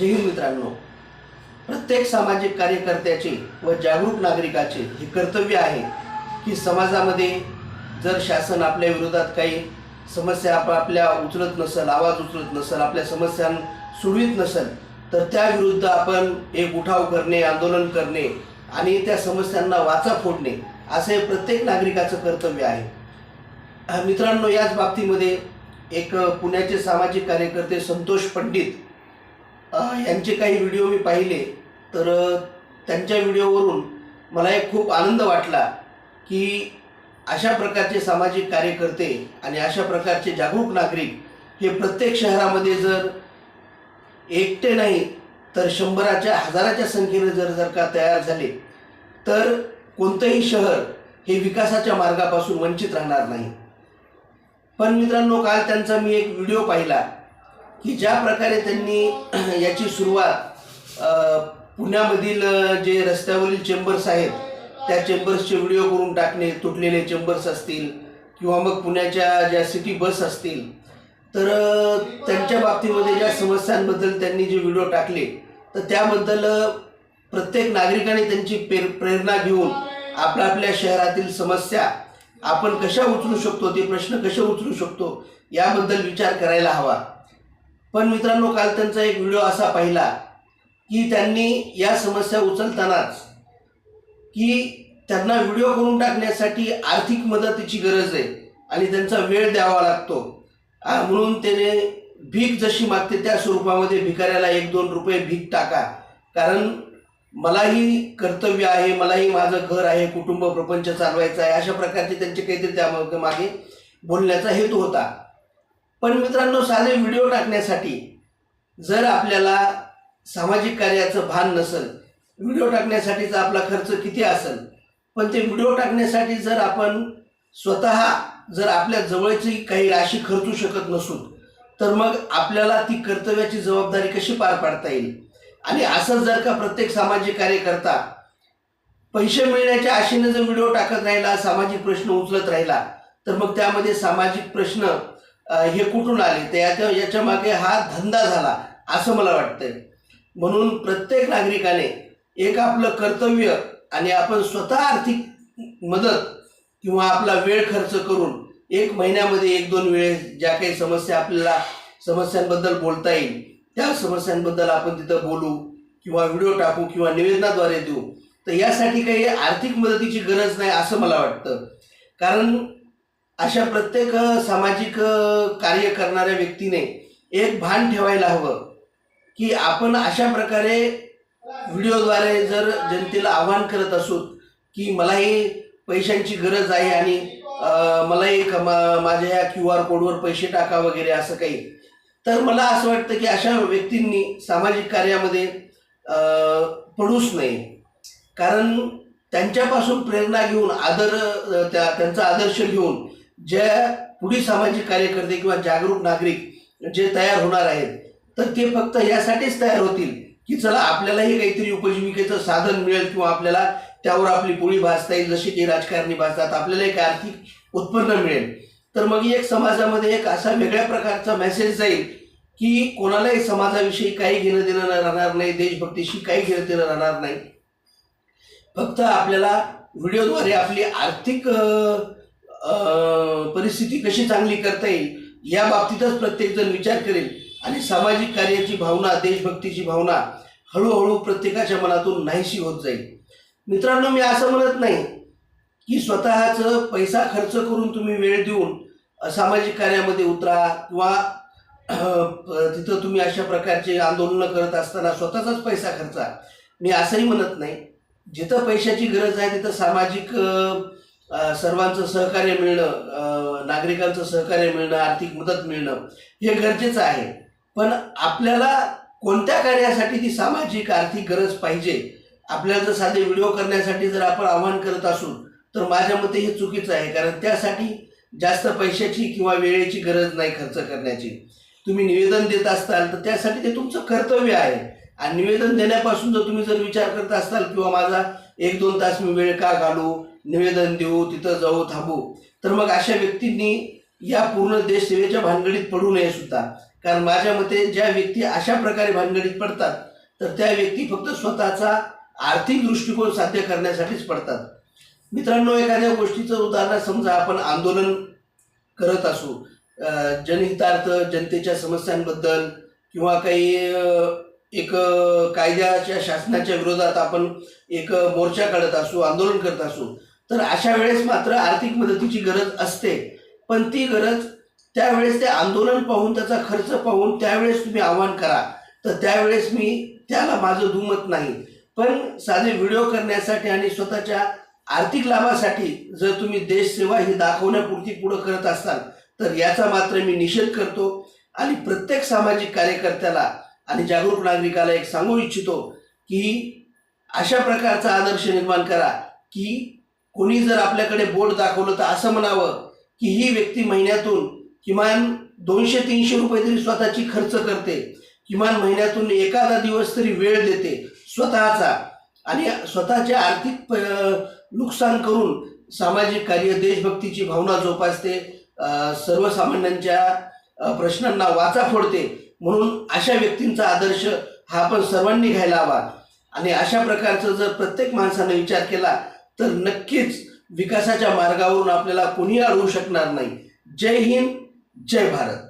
जय हिंद मित्रांनो. प्रत्येक सामाजिक कार्यकर्त्याचे व जागरूक नागरिकाचे हे कर्तव्य आहे की समाजामध्ये जर शासन आपल्या विरोधात काही समस्या आप आपल्या उचलत नसेल आवाज उचलत नसेल आपल्या समस्या सोडवित नसेल तर त्याविरुद्ध आपण एक उठाव करणे आंदोलन करणे आणि त्या समस्यांना वाचा फोडणे असे प्रत्येक नागरिकाचं कर्तव्य आहे. मित्रांनो याच बाबतीमध्ये एक पुण्याचे सामाजिक कार्यकर्ते संतोष पंडित यांचे काही व्हिडिओ मी पाहिले. तर त्यांच्या व्हिडिओवरून मला एक खूप आनंद वाटला की अशा प्रकारचे सामाजिक कार्यकर्ते आणि अशा प्रकारचे जागरूक नागरिक हे प्रत्येक शहरामध्ये जर एकटे नाही तर शंभराच्या हजाराच्या संख्येने जर जर का तयार झाले तर कोणतंही शहर हे विकासाच्या मार्गापासून वंचित राहणार नाही. पण मित्रांनो काल त्यांचा मी एक व्हिडिओ पाहिला. की ज्या प्रकारे त्यांनी याची सुरुवात पुण्यामधील जे रस्त्यावरील चेंबर्स आहेत त्या चेंबर्सचे व्हिडिओ करून टाकणे तुटलेले चेंबर्स असतील किंवा मग पुण्याच्या ज्या सिटी बस असतील तर त्यांच्या बाबतीमध्ये ज्या समस्यांबद्दल त्यांनी जे व्हिडिओ टाकले तर त्याबद्दल प्रत्येक नागरिकाने त्यांची प्रेर प्रेरणा घेऊन आपल्या आपल्या शहरातील समस्या आपण कशा उचलू शकतो ते प्रश्न कसे उचलू शकतो याबद्दल विचार करायला हवा. पण मित्रांनो काल त्यांचा एक व्हिडिओ असा पाहिला की त्यांनी या समस्या उचलतानाच की त्यांना व्हिडिओ करून टाकण्यासाठी आर्थिक मदतीची गरज आहे आणि त्यांचा वेळ द्यावा लागतो. म्हणून त्याने भीक जशी मागते त्या स्वरूपामध्ये भिकाऱ्याला एक दोन रुपये भीक टाका. कारण मलाही कर्तव्य आहे मलाही माझं घर आहे कुटुंब प्रपंच चालवायचा आहे अशा प्रकारचे त्यांचे काहीतरी त्या मागे बोलण्याचा हेतू होता. पण मित्रांनो साधे व्हिडिओ टाकण्यासाठी जर आपल्याला सामाजिक कार्याचं भान नसेल व्हिडिओ टाकण्यासाठीचा आपला खर्च किती असेल पण ते व्हिडिओ टाकण्यासाठी जर आपण स्वतः जर आपल्या जवळची काही राशी खर्चू शकत नसू तर मग आपल्याला ती कर्तव्याची जबाबदारी कशी पार पाडता येईल? आणि असं जर का प्रत्येक सामाजिक कार्यकर्ता पैसे मिळण्याच्या आशेने जर व्हिडिओ टाकत राहिला सामाजिक प्रश्न उचलत राहिला तर मग त्यामध्ये सामाजिक प्रश्न हे कुठून आले? तर याच्या याच्या मागे हा धंदा झाला असं मला वाटतंय. म्हणून प्रत्येक नागरिकाने एक आपलं कर्तव्य आणि आपण स्वतः आर्थिक मदत किंवा आपला वेळ खर्च करून एक महिन्यामध्ये एक दोन वेळेस ज्या काही समस्या आपल्याला समस्यांबद्दल बोलता येईल त्या समस्यांबद्दल आपण तिथं बोलू किंवा व्हिडिओ टाकू किंवा निवेदनाद्वारे देऊ. तर यासाठी काही आर्थिक मदतीची गरज नाही असं मला वाटतं. कारण अशा प्रत्येक सामाजिक कार्य करणाऱ्या व्यक्तीने एक भान ठेवायला हवं की आपण अशा प्रकारे व्हिडिओद्वारे जर जनतेला आवाहन करत असू की मलाही पैशांची गरज आहे आणि मलाही कमा माझ्या या क्यू आर कोडवर पैसे टाका वगैरे असं काही तर मला असं वाटतं की अशा व्यक्तींनी सामाजिक कार्यामध्ये पडूच नये. कारण त्यांच्यापासून प्रेरणा घेऊन आदर त्या त्यांचा आदर्श घेऊन ज्या पुढील सामाजिक कार्यकर्ते किंवा जागरूक नागरिक जे तयार होणार आहेत तर ते फक्त यासाठीच तयार होतील की चला आपल्यालाही काहीतरी उपजीविकेचं साधन मिळेल किंवा आपल्याला त्यावर आपली पोळी भाजता येईल जशी काही राजकारणी भाजतात आपल्याला एक आर्थिक उत्पन्न मिळेल. तर मग एक समाजामध्ये एक असा वेगळ्या प्रकारचा मेसेज जाईल की कोणालाही समाजाविषयी काही घेणं देणं राहणार नाही देशभक्तीशी काही घेणं देणं राहणार नाही. फक्त आपल्याला व्हिडिओद्वारे आपली आर्थिक परिस्थिती कशी चांगली करता येईल या बाबतीतच प्रत्येकजण विचार करेल. आणि सामाजिक कार्याची भावना देशभक्तीची भावना हळूहळू प्रत्येकाच्या मनातून नाहीशी होत जाईल. मित्रांनो मी असं म्हणत नाही की स्वतःचं पैसा खर्च करून तुम्ही वेळ देऊन सामाजिक कार्यामध्ये उतरा किंवा तिथं तुम्ही अशा प्रकारचे आंदोलनं करत असताना स्वतःचाच पैसा खर्चा. मी असंही म्हणत नाही. जिथं पैशाची गरज आहे तिथं सामाजिक सर्वांचं सहकार्य मिळणं नागरिकांचं सहकार्य मिळणं आर्थिक मदत मिळणं हे गरजेचं आहे. पण आपल्याला कोणत्या कार्यासाठी ती सामाजिक आर्थिक गरज पाहिजे? आपल्याला जर साधे व्हिडिओ करण्यासाठी जर आपण आव्हान करत असू तर माझ्या मते हे चुकीचं आहे. कारण त्यासाठी जास्त पैशाची किंवा वेळेची गरज नाही खर्च करण्याची. तुम्ही निवेदन देत असाल तर त्यासाठी ते तुमचं कर्तव्य आहे. आणि निवेदन देण्यापासून जर तुम्ही जर विचार करत असाल किंवा माझा एक दोन तास मी वेळ का घालू? निवेदन देऊ तिथं जाऊ थांबू. तर मग अशा व्यक्तींनी या पूर्ण देश सेवेच्या भानगडीत पडू नये सुद्धा. कारण माझ्या मते ज्या व्यक्ती अशा प्रकारे भानगडीत पडतात तर त्या व्यक्ती फक्त स्वतःचा आर्थिक दृष्टिकोन साध्य करण्यासाठीच पडतात. मित्रांनो एखाद्या गोष्टीचं उदाहरण समजा आपण आंदोलन करत असू जनहितार्थ जनतेच्या समस्यांबद्दल किंवा काही एक कायद्याच्या शासनाच्या विरोधात आपण एक मोर्चा काढत असू आंदोलन करत असू तर अशा वेळेस मात्र आर्थिक मदतीची गरज असते. पण ती गरज त्यावेळेस ते आंदोलन पाहून त्याचा खर्च पाहून त्यावेळेस तुम्ही आव्हान करा. तर त्यावेळेस मी त्याला माझं दुमत नाही. पण साधे व्हिडिओ करण्यासाठी आणि स्वतःच्या आर्थिक लाभासाठी जर तुम्ही देशसेवा ही दाखवण्यापुरती पुढं करत असाल तर याचा मात्र मी निषेध करतो. आणि प्रत्येक सामाजिक कार्यकर्त्याला आणि जागरूक नागरिकाला एक सांगू इच्छितो की अशा प्रकारचा आदर्श निर्माण करा की कोणी जर आपल्याकडे बोट दाखवलं तर असं म्हणावं की ही व्यक्ती महिन्यातून किमान दोनशे तीनशे रुपये तरी स्वतःची खर्च करते. किमान महिन्यातून एखादा दिवस तरी वेळ देते स्वतःचा. आणि स्वतःचे आर्थिक प- नुकसान करून सामाजिक कार्य देशभक्तीची भावना जोपासते सर्वसामान्यांच्या प्रश्नांना वाचा फोडते. म्हणून अशा व्यक्तींचा आदर्श हा आपण सर्वांनी घ्यायला हवा. आणि अशा प्रकारचं जर प्रत्येक माणसानं विचार केला तर नक्कीच विकासाच्या मार्गावरून आपल्याला कोणी अडवू शकणार नाही. जय हिंद जय भारत.